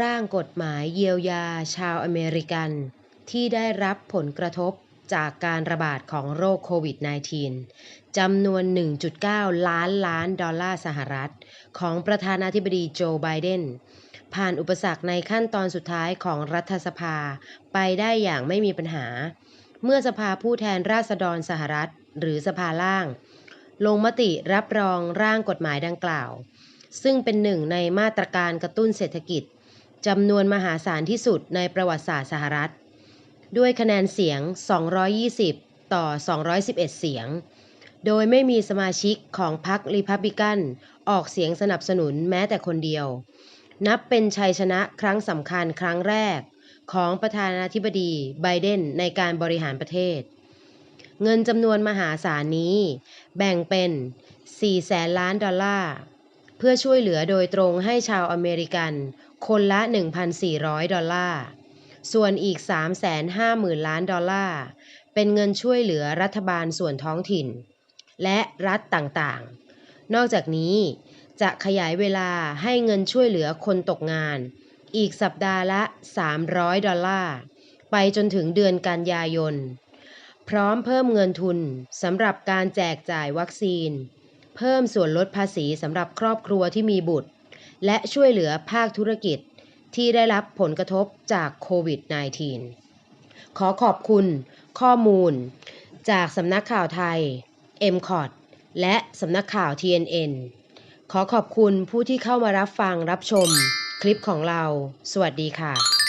ร่างกฎหมายเยียวยาชาวอเมริกัน ที่ได้รับผลกระทบจากการระบาดของโรคโควิด -19 จำนวน 1.9 ล้านล้านดอลลาร์สหรัฐ ของประธานาธิบดีโจไบเดน ผ่านอุปสรรคในขั้นตอนสุดท้ายของรัฐสภาไปได้อย่างไม่มีปัญหา เมื่อสภาผู้แทนราษฎรสหรัฐ หรือสภาล่าง ลงมติรับรองร่างกฎหมายดังกล่าว ซึ่งเป็นหนึ่งในมาตรการกระตุ้นเศรษฐกิจ จำนวนมหาศาลที่สุดในประวัติศาสตร์สหรัฐ ด้วยคะแนนเสียง 220 ต่อ 211 เสียง โดยไม่มีสมาชิกของพรรครีพับลิกัน ออกเสียงสนับสนุนแม้แต่คนเดียว นับเป็นชัยชนะครั้งสำคัญครั้งแรกของประธานาธิบดีไบเดนในการบริหารประเทศ เงินจำนวนมหาศาลนี้ แบ่งเป็น 4 แสนล้านดอลลาร์ เพื่อช่วยเหลือโดยตรงให้ชาวอเมริกัน คนละ 1,400 ดอลลาร์ ส่วนอีก 350,000 ล้านดอลลาร์ เป็นเงินช่วยเหลือรัฐบาลส่วนท้องถิ่น และรัฐต่างๆ นอกจากนี้จะขยายเวลาให้เงินช่วยเหลือคนตกงาน อีกสัปดาห์ละ 300 ดอลลาร์ ไปจนถึงเดือนกันยายน พร้อมเพิ่มเงินทุนสำหรับการแจกจ่ายวัคซีน เพิ่มส่วนลดภาษีสำหรับครอบครัวที่มีบุตร และช่วยเหลือภาคธุรกิจที่ได้รับผลกระทบจากโควิด -19 ขอขอบคุณข้อมูล จากสำนักข่าวไทย m c o t และสำนักข่าว TNN ขอขอบคุณผู้ที่เข้ามารับฟังรับชมคลิปของเรา สวัสดีค่ะ